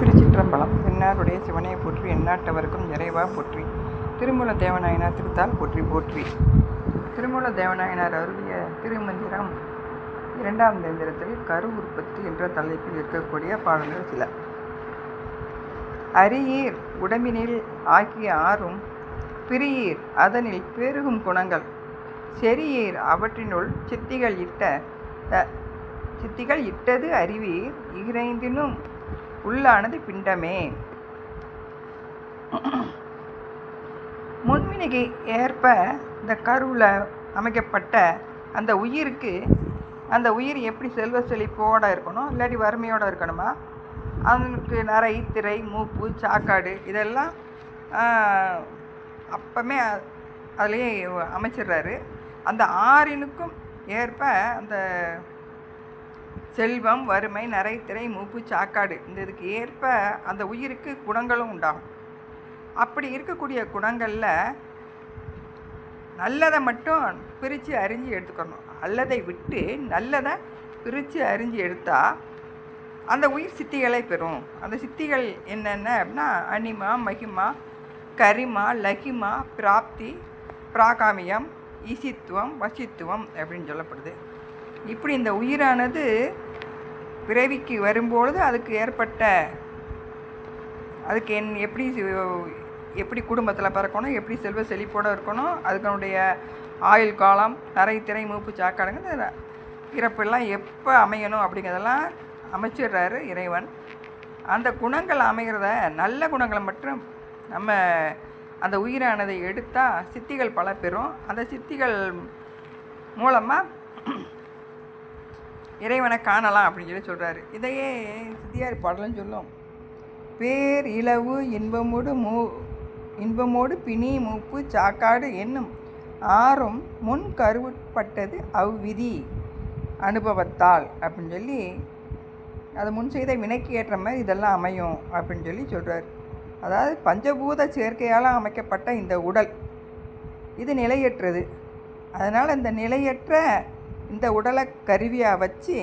திருச்சிற்றம்பலம் என்னாருடைய சிவனையை போற்றி எந்நாட்டவருக்கும் இறைவா போற்றி. திருமூல தேவநாயனார் திருத்தால் போற்றி போற்றி. திருமூல தேவநாயனார் அருளிய திருமந்திரம் இரண்டாம் தேந்திரத்தில் கரு உற்பத்தி என்ற தலைப்பில் இருக்கக்கூடிய பாடல்கள் சில. அரியீர் உடம்பினில் ஆகிய ஆறும் பிரியீர் அதனில் பெருகும் குணங்கள். செரியீர் அவற்றினுள் சித்திகள் இட்ட சித்திகள் இட்டது அறிவீர் இறைந்தினும் உள்ளானது பிண்டமே. முன்வினைக்கு ஏற்ப இந்த கருவில் அமைக்கப்பட்ட அந்த உயிருக்கு அந்த உயிர் எப்படி செல்வ செழிப்போடு இருக்கணும் இல்லாட்டி வறுமையோடு இருக்கணுமா? அவனுக்கு நரை திரை மூப்பு சாக்காடு இதெல்லாம் அப்பமே அதுலேயே அமைச்சிடுறாரு. அந்த ஆறினுக்கும் ஏற்ப அந்த செல்வம் வறுமை நரைத்திரை மூப்பு சாக்காடு. இந்த இதுக்கு ஏற்ப அந்த உயிருக்கு குணங்களும் உண்டாகும். அப்படி இருக்கக்கூடிய குணங்களில் நல்லதை மட்டும் பிரித்து அறிஞ்சு எடுத்துக்கணும். நல்லதை விட்டு நல்லதை பிரித்து அறிஞ்சு எடுத்தால் அந்த உயிர் சித்திகளை பெறும். அந்த சித்திகள் என்னென்ன அப்படின்னா அனிமா மகிமா கரிமா லகிமா பிராப்தி பிராகாமியம் இசித்துவம் வசித்துவம் அப்படின்னு சொல்லப்படுது. இப்படி இந்த உயிரானது பிறவிக்கு வரும்பொழுது அதுக்கு ஏற்பட்ட அதுக்கு என் எப்படி எப்படி குடும்பத்தில் பிறக்கணும் எப்படி செல்வ செழிப்போடு இருக்கணும் அதுக்கனுடைய ஆயுள் காலம் நிறைய திரை மூப்பு சாக்காடுங்க இறப்பெல்லாம் பிறப்பெல்லாம் எப்போ அமையணும் அப்படிங்கிறதெல்லாம் அமைச்சிடுறாரு இறைவன். அந்த குணங்கள் அமைகிறத நல்ல குணங்களை மட்டும் நம்ம அந்த உயிரானதை எடுத்தால் சித்திகள் பல பெறும் அந்த சித்திகள் மூலமாக இறைவனை காணலாம் அப்படின்னு சொல்லி சொல்கிறாரு இதையே சித்தியார் பாடலும் சொல்லும். பேர் இளவு இன்பமோடு மூ இன்பமோடு பிணி மூப்பு சாக்காடு என்னும் ஆறும் முன் கருவுட்பட்டது அவ்விதி அனுபவத்தால் அப்படின்னு சொல்லி அது முன் செய்த வினைக்கு ஏற்ற மாதிரி இதெல்லாம் அமையும் அப்படின்னு சொல்லி சொல்கிறார் அதாவது பஞ்சபூத சேர்க்கையால் அமைக்கப்பட்ட இந்த உடல் இது நிலையற்றது. அதனால் இந்த நிலையற்ற இந்த உடலை கருவியாக வச்சு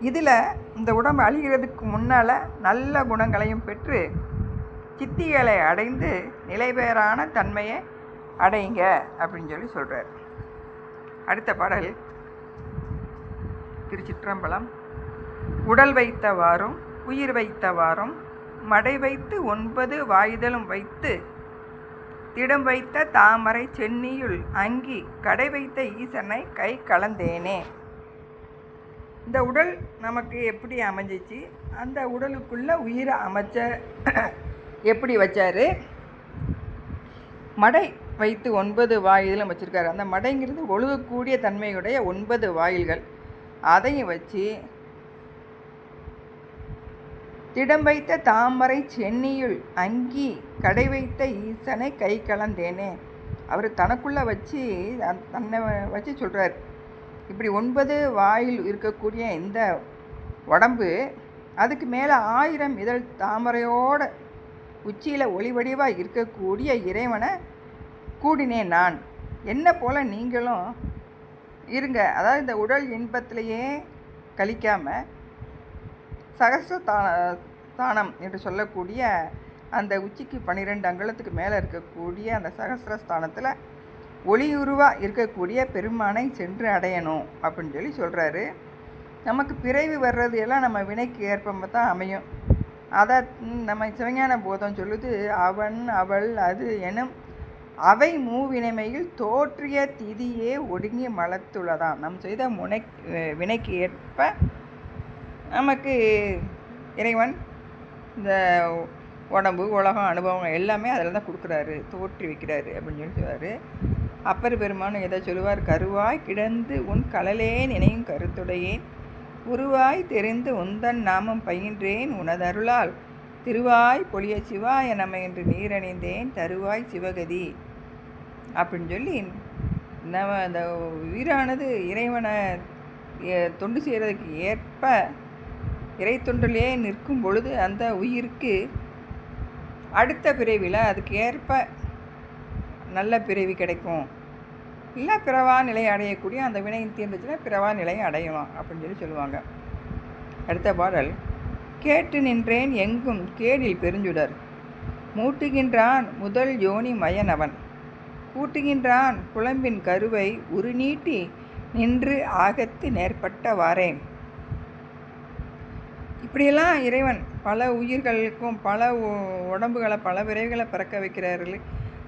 இதில் இந்த உடம்பு அழிகிறதுக்கு முன்னால் நல்ல குணங்களையும் பெற்று சித்திகளை அடைந்து நிலைபேறான தன்மையை அடையுங்க அப்படின்னு சொல்லி சொல்கிறார் அடுத்த பாடல். திருச்சிற்றம்பலம். உடல் வைத்தவாறும் உயிர் வைத்தவாறும் மடை வைத்து ஒன்பது வாய்தலும் வைத்து திடம் வைத்த தாமரை சென்னியுள் அங்கி கடை வைத்த ஈசனை கை கலந்தேனே. இந்த உடல் நமக்கு எப்படி அமைஞ்சிச்சு? அந்த உடலுக்குள்ள உயிரை அமைச்ச எப்படி வச்சாரு? மடை வைத்து ஒன்பது வாயிலும் வச்சுருக்காரு அந்த மடைங்கிறது ஒழுகக்கூடிய தன்மையுடைய ஒன்பது வாயில்கள். அதையும் வச்சு திடம் வைத்த தாமரை சென்னியுள் அங்கி கடை வைத்த ஈசனை கை கலந்தேனே. அவர் தனக்குள்ளே வச்சு தன்னை வச்சு சொல்கிறார் இப்படி ஒன்பது வாயில் இருக்கக்கூடிய இந்த உடம்பு அதுக்கு மேலே ஆயிரம் இதழ் தாமரையோட உச்சியில் ஒளிவடிவாக இருக்கக்கூடிய இறைவனை கூடினேன் நான். என்ன போல் நீங்களும் இருங்க. அதாவது இந்த உடல் இன்பத்திலேயே கழிக்காமல் சகசிரதான ஸ்தானம் என்று சொல்லக்கூடிய அந்த உச்சிக்கு பன்னிரெண்டு அங்குலத்துக்கு மேலே இருக்கக்கூடிய அந்த சகசிர ஸ்தானத்தில் ஒளியுருவாக இருக்கக்கூடிய பெருமானை சென்று அடையணும் அப்படின்னு சொல்லி சொல்கிறாரு நமக்கு பிறவி வர்றது எல்லாம் நம்ம வினைக்கு ஏற்ப தான் அமையும். அதை நம்ம சிவஞான போதம் சொல்லுது அவன் அவள் அது எனும் அவை மூவினைமையில் தோற்றிய திதியே ஒடுங்கி மலத்துள்ளதாம் நம் செய்த முனை வினைக்கு ஏற்ப நமக்கு இறைவன் இந்த உடம்பு உலகம் அனுபவம் எல்லாமே அதில் தான் கொடுக்குறாரு தோற்றி வைக்கிறாரு அப்படின்னு சொல்லி சொல்லுவார். அப்பர் பெருமானும் எதை சொல்லுவார்? கருவாய் கிடந்து உன் கலலே நினையும் கருத்துடையேன். உருவாய் தெரிந்து உந்தன் நாமம் பயின்றேன். உனதருளால் திருவாய் பொழிய சிவாய நம்ம என்று நீரணிந்தேன். தருவாய் சிவகதி அப்படின்னு சொல்லி நம்ம அந்த உயிரானது இறைவனை தொண்டு செய்கிறதுக்கு ஏற்ப இறை நிற்கும் பொழுது அந்த உயிருக்கு அடுத்த பிறவியில் அதுக்கு ஏற்ப நல்ல பிறவி கிடைக்கும். இல்லை பிறவா நிலை அடையக்கூடிய அந்த வினை தீர்ந்துச்சுன்னா பிறவா நிலை அடையலாம் அப்படின்னு சொல்லி சொல்லுவாங்க. அடுத்த பாடல் கேட்டு நின்றேன் எங்கும் கேடில் பெருஞ்சுடர். மூட்டுகின்றான் முதல் யோனி மயனவன். கூட்டுகின்றான் குழம்பின் கருவை உருநீட்டி நின்று ஆகத்து வாரேன் இப்படியெல்லாம் இறைவன் பல உயிர்களுக்கும் பல உ- உடம்புகளை பல விரைவுகளை பிறக்க வைக்கிறார்கள்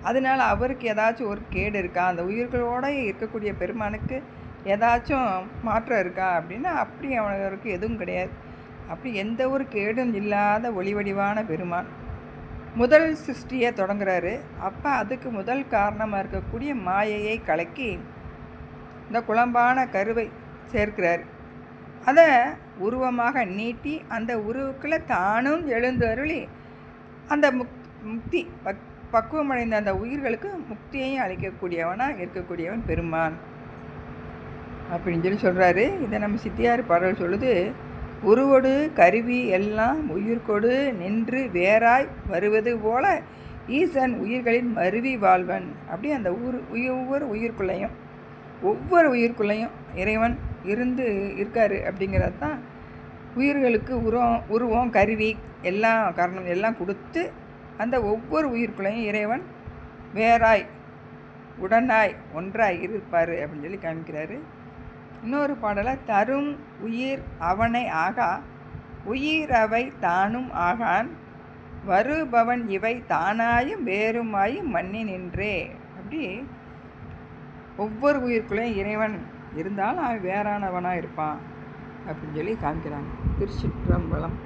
அதனால் அவருக்கு ஏதாச்சும் ஒரு கேடு இருக்கா? அந்த உயிர்களோட இருக்கக்கூடிய பெருமானுக்கு ஏதாச்சும் மாற்றம் இருக்கா? அப்படின்னா அப்படி அவனுக்கு எதுவும் கிடையாது. அப்படி எந்த ஒரு கேடும் இல்லாத ஒளிவடிவான பெருமான். முதல் சிருஷ்டியை தொடங்குறாரு. அப்போ அதுக்கு முதல் காரணமாக இருக்கக்கூடிய மாயையை கலக்கி இந்த குழம்பான கருவை சேர்க்கிறார். அதை உருவமாக நீட்டி அந்த உருவுக்குள்ளே தானும் எழுந்து அருளி அந்த முக் முக்தி பக் பக்குவமடைந்த அந்த உயிர்களுக்கு முக்தியையும் அளிக்கக்கூடியவனாக இருக்கக்கூடியவன் பெருமான். அப்படின்னு சொல்லி சொல்கிறாரு இதை நம்ம சித்தியார் பாடல் சொல்லுது. உருவொடு கருவி எல்லாம் உயிர்கொடு நின்று வேறாய் வருவது போல ஈசன் உயிர்களின் மருவி வாழ்வன். அப்படி அந்த ஊர் ஒவ்வொரு உயிர்க்குள்ளேயும் ஒவ்வொரு உயிர்க்குள்ளேயும் இறைவன் இருந்து இருக்காரு அப்படிங்கிறது தான் உயிர்களுக்கு உருவம் உருவம் கருவி எல்லாம் காரணம் எல்லாம் கொடுத்து அந்த ஒவ்வொரு உயிர்க்குள்ளேயும் இறைவன் வேறாய் உடனாய் ஒன்றாய் இருப்பார் அப்படின்னு சொல்லி காமிக்கிறாரு இன்னொரு பாடலை தரும் உயிர் அவனை ஆகா உயிர் அவை தானும் ஆகான் வருபவன் இவை தானாயும் வேறுமாயும் மண்ணி நின்றே அப்படி ஒவ்வொரு உயிர்க்குள்ளேயும் இறைவன் இருந்தாலும் அவன் வேறானவனாக இருப்பான் அப்படின்னு சொல்லி காமிக்கிறாங்க. திருச்சிற்றம்பலம்.